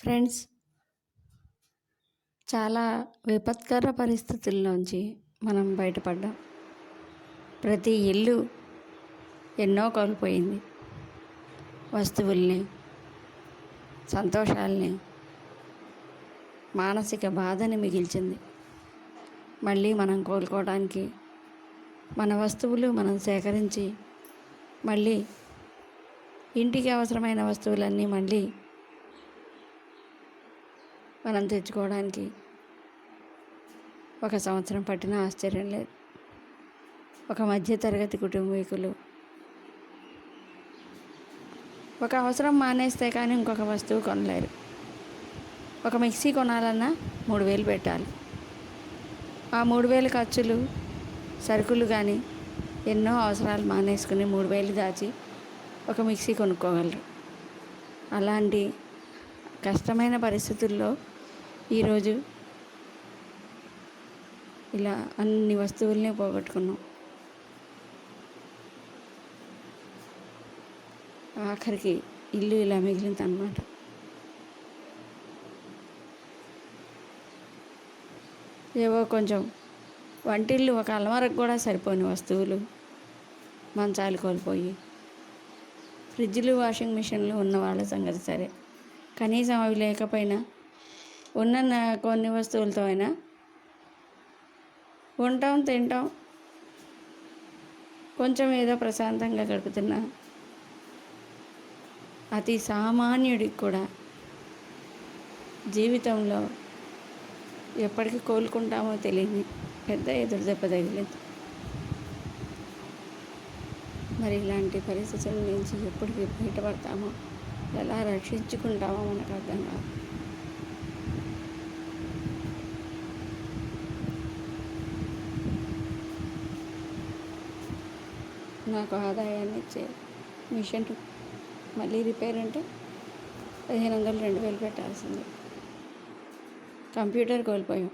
Friends చాలా విపత్కర పరిస్థితుల్లోంచి మనం బయటపడ్డాం. ప్రతి ఇల్లు ఎన్నో కోల్పోయింది. వస్తువుల్ని సంతోషాల్ని మానసిక బాధని మిగిల్చింది. మళ్ళీ మనం కోలుకోవడానికి మన వస్తువులు మనం సేకరించి మళ్ళీ ఇంటికి అవసరమైన వస్తువులన్నీ మళ్ళీ మనం తెచ్చుకోవడానికి ఒక సంవత్సరం పట్టిన ఆశ్చర్యం లేదు. ఒక మధ్యతరగతి కుటుంబీకులు ఒక అవసరం మానేస్తే కానీ ఇంకొక వస్తువు కొనలేరు. ఒక మిక్సీ కొనాలన్నా మూడు వేలు పెట్టాలి. ఆ మూడు వేలు ఖర్చులు సరుకులు కానీ ఎన్నో అవసరాలు మానేసుకుని మూడు వేలు దాచి ఒక మిక్సీ కొనుక్కోగలరు. అలాంటి కష్టమైన పరిస్థితుల్లో ఈరోజు ఇలా అన్ని వస్తువుల్ని పోగొట్టుకున్నాం. ఆఖరికి ఇల్లు ఇలా మిగిలింది అనమాట ఏవో కొంచెం వంటిల్లు ఒక అలమరకు కూడా సరిపోయిన వస్తువులు మంచాలు కోల్పోయి ఫ్రిడ్జ్లు వాషింగ్ మిషన్లు ఉన్న వాళ్ళ సంగతి సరే. కనీసం అవి లేకపోయినా ఉన్న కొన్ని వస్తువులతో అయినా ఉంటాం తింటాం. కొంచెం ఏదో ప్రశాంతంగా గడుపుతున్నా. అతి సామాన్యుడికి కూడా జీవితంలో ఎప్పటికి కోలుకుంటామో తెలియని పెద్ద ఎదురు దెబ్బ తగిలింది. మరి ఇలాంటి పరిస్థితుల నుంచి ఎప్పటికి బయటపడతామో ఎలా రక్షించుకుంటామో మనకు అర్థం కాదు. నాకు ఆదాయాన్ని ఇచ్చే మిషన్ మళ్ళీ రిపేర్ అంటే పదిహేను వందలు రెండు వేలు పెట్టాల్సింది. కంప్యూటర్ కోల్పోయాం.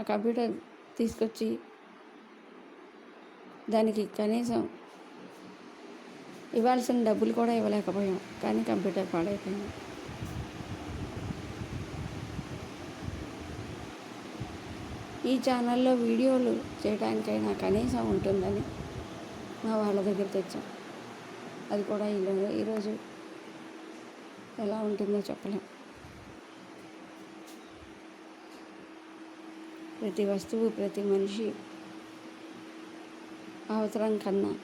ఆ కంప్యూటర్ తీసుకొచ్చి దానికి కనీసం ఇవ్వాల్సిన డబ్బులు కూడా ఇవ్వలేకపోయాం. కానీ కంప్యూటర్ పాడైపోయింది. ఈ ఛానల్లో వీడియోలు చేయడానికైనా కనీసం ఉంటుందని మా వాళ్ళ దగ్గర తెచ్చాం. అది కూడా ఈరోజు ఈరోజు ఎలా ఉంటుందో చెప్పలేం. ప్రతి వస్తువు ప్రతి మనిషి అవసరం కన్నా